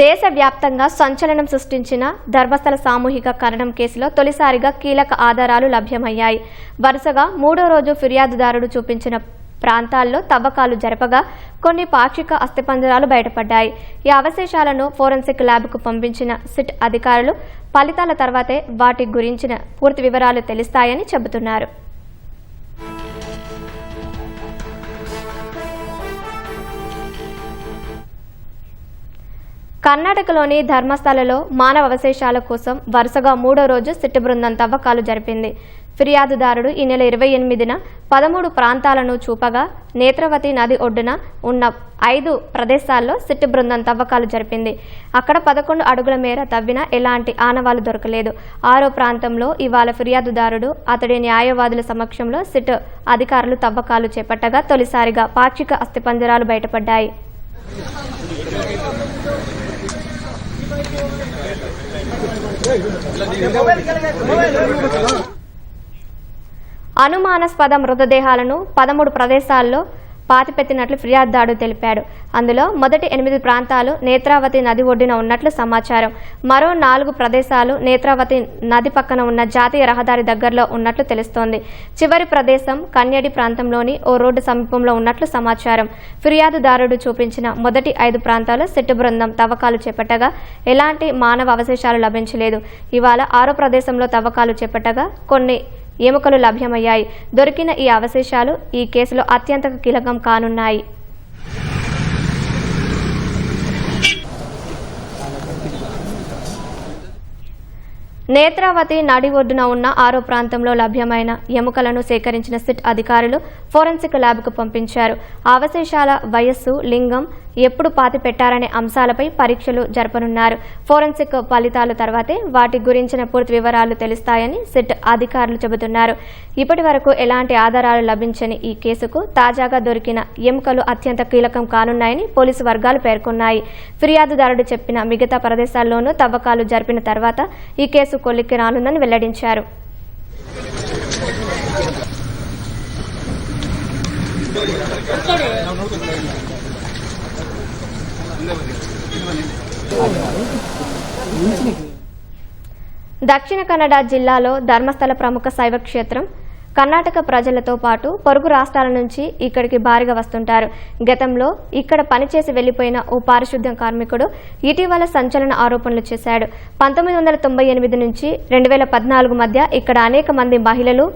దేశవ్యాప్తంగా సంచలనం సృష్టించిన ధర్మస్థల సామూహిక కరణం కేసులో తొలిసారిగా కీలక ఆధారాలు లభ్యమయ్యాయి. వరుసగా మూడో రోజు ఫిర్యాదుదారుడు చూపించిన ప్రాంతాల్లో తవ్వకాలు జరపగా కొన్ని పాక్షిక అస్థిపంజరాలు బయటపడ్డాయి. ఈ అవశేషాలను ఫోరెన్సిక్ ల్యాబ్కు పంపించిన సిట్ అధికారులు ఫలితాల తర్వాతే వాటి గురించిన పూర్తి వివరాలు తెలుస్తాయని చెబుతున్నారు. కర్ణాటకలోని ధర్మస్థలలో మానవ అవశేషాల కోసం వరుసగా మూడో రోజు సిట్టు బృందం తవ్వకాలు జరిపింది. ఫిర్యాదుదారుడు ఈ నెల ఇరవై ఎనిమిదిన పదమూడు ప్రాంతాలను చూపగా నేత్రవతి నది ఒడ్డున ఉన్న ఐదు ప్రదేశాల్లో సిట్టు బృందం తవ్వకాలు జరిపింది. అక్కడ పదకొండు అడుగుల మేర తవ్విన ఎలాంటి ఆనవాలు దొరకలేదు. ఆరో ప్రాంతంలో ఇవాళ ఫిర్యాదుదారుడు అతడి న్యాయవాదుల సమక్షంలో సిట్ అధికారులు తవ్వకాలు చేపట్టగా తొలిసారిగా పాక్షిక అస్థిపంజరాలు బయటపడ్డాయి. అనుమానాస్పద మృతదేహాలను పదమూడు ప్రదేశాల్లో పాతిపెట్టినట్లు ఫిర్యాదుదారుడు తెలిపాడు. అందులో మొదటి ఎనిమిది ప్రాంతాలు నేత్రావతి నది ఒడ్డున ఉన్నట్లు సమాచారం. మరో నాలుగు ప్రదేశాలు నేత్రావతి నది పక్కన ఉన్న జాతీయ రహదారి దగ్గరలో ఉన్నట్లు తెలుస్తోంది. చివరి ప్రదేశం కన్యడి ప్రాంతంలోని ఓ రోడ్డు సమీపంలో ఉన్నట్లు సమాచారం. ఫిర్యాదుదారుడు చూపించిన మొదటి ఐదు ప్రాంతాలు సిట్టు బృందం తవ్వకాలు చేపట్టగా ఎలాంటి మానవ అవశేషాలు లభించలేదు. ఇవాళ ఆరో ప్రదేశంలో తవ్వకాలు చేపట్టగా కొన్ని ఎముకలు లభ్యమయ్యాయి. దొరికిన ఈ అవశేషాలు ఈ కేసులో అత్యంత కీలకం కానున్నాయి. నేత్రావతి నడి ఒడ్డున ఉన్న ఆరో ప్రాంతంలో లభ్యమైన ఎముకలను సేకరించిన సిట్ అధికారులు ఫోరెన్సిక్ ల్యాబ్కు పంపించారు. అవశేషాల వయస్సు లింగం ఎప్పుడు పాతి పెట్టారనే అంశాలపై పరీక్షలు జరపనున్నారు. ఫోరెన్సిక్ ఫలితాల తర్వాతే వాటి గురించిన పూర్తి వివరాలు తెలుస్తాయని సిట్ అధికారులు చెబుతున్నారు. ఇప్పటి వరకు ఎలాంటి ఆధారాలు లభించని ఈ కేసుకు తాజాగా దొరికిన ఎముకలు అత్యంత కీలకం కానున్నాయని పోలీసు వర్గాలు పేర్కొన్నాయి. ఫిర్యాదుదారుడు చెప్పిన మిగతా ప్రదేశాల్లోనూ తవ్వకాలు జరిపిన తర్వాత ఈ కేసు కొలిక్కి రానుందని వెల్లడించారు. దక్షిణ కన్నడ జిల్లాలో ధర్మస్థల ప్రముఖ శైవ క్షేత్రం కర్ణాటక ప్రజలతో పాటు పొరుగు రాష్ట్రాల నుంచి ఇక్కడికి భారీగా వస్తుంటారు. గతంలో ఇక్కడ పనిచేసి వెళ్ళిపోయిన ఓ పారిశుద్ధ్యం కార్మికుడు ఇటీవల సంచలన ఆరోపణలు చేశాడు. పంతొమ్మిది వందల తొంభై ఎనిమిది నుంచి రెండు వేల పద్నాలుగు మధ్య ఇక్కడ అనేక మంది మహిళలు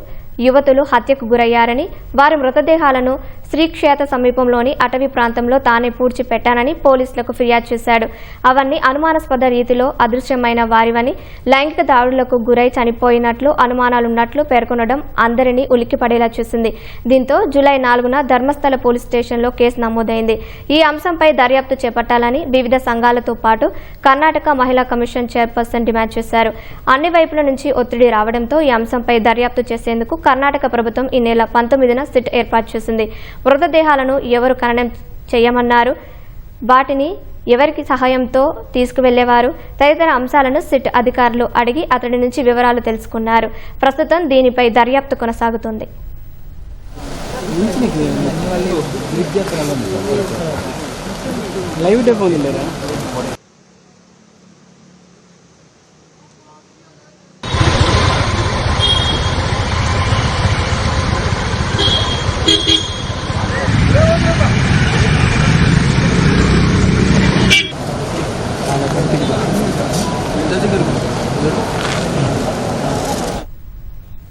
యువతులు హత్యకు గురయ్యారని వారి మృతదేహాలను శ్రీక్షేత్ర సమీపంలోని అటవీ ప్రాంతంలో తానే పూడ్చి పెట్టానని పోలీసులకు ఫిర్యాదు చేశాడు. అవన్నీ అనుమానాస్పద రీతిలో అదృశ్యమైన వారివని లైంగిక దాడులకు గురై చనిపోయినట్లు అనుమానాలున్నట్లు పేర్కొనడం అందరినీ ఉలిక్కిపడేలా చేసింది. దీంతో జూలై నాలుగున ధర్మస్థల పోలీస్ స్టేషన్లో కేసు నమోదైంది. ఈ అంశంపై దర్యాప్తు చేపట్టాలని వివిధ సంఘాలతో పాటు కర్ణాటక మహిళా కమిషన్ చైర్పర్సన్ డిమాండ్ చేశారు. అన్ని వైపుల నుంచి ఒత్తిడి రావడంతో ఈ అంశంపై దర్యాప్తు చేసేందుకు కర్ణాటక ప్రభుత్వం ఈ నెల పంతొమ్మిదిన సిట్ ఏర్పాటు చేసింది. మృతదేహాలను ఎవరు ఖననం చేయమన్నారు? వాటిని ఎవరికి సహాయంతో తీసుకువెళ్ళేవారు తదితర అంశాలను సిట్ అధికారులు అడిగి అతడి నుంచి వివరాలు తెలుసుకున్నారు. ప్రస్తుతం దీనిపై దర్యాప్తు కొనసాగుతుంది. ಲೈವ್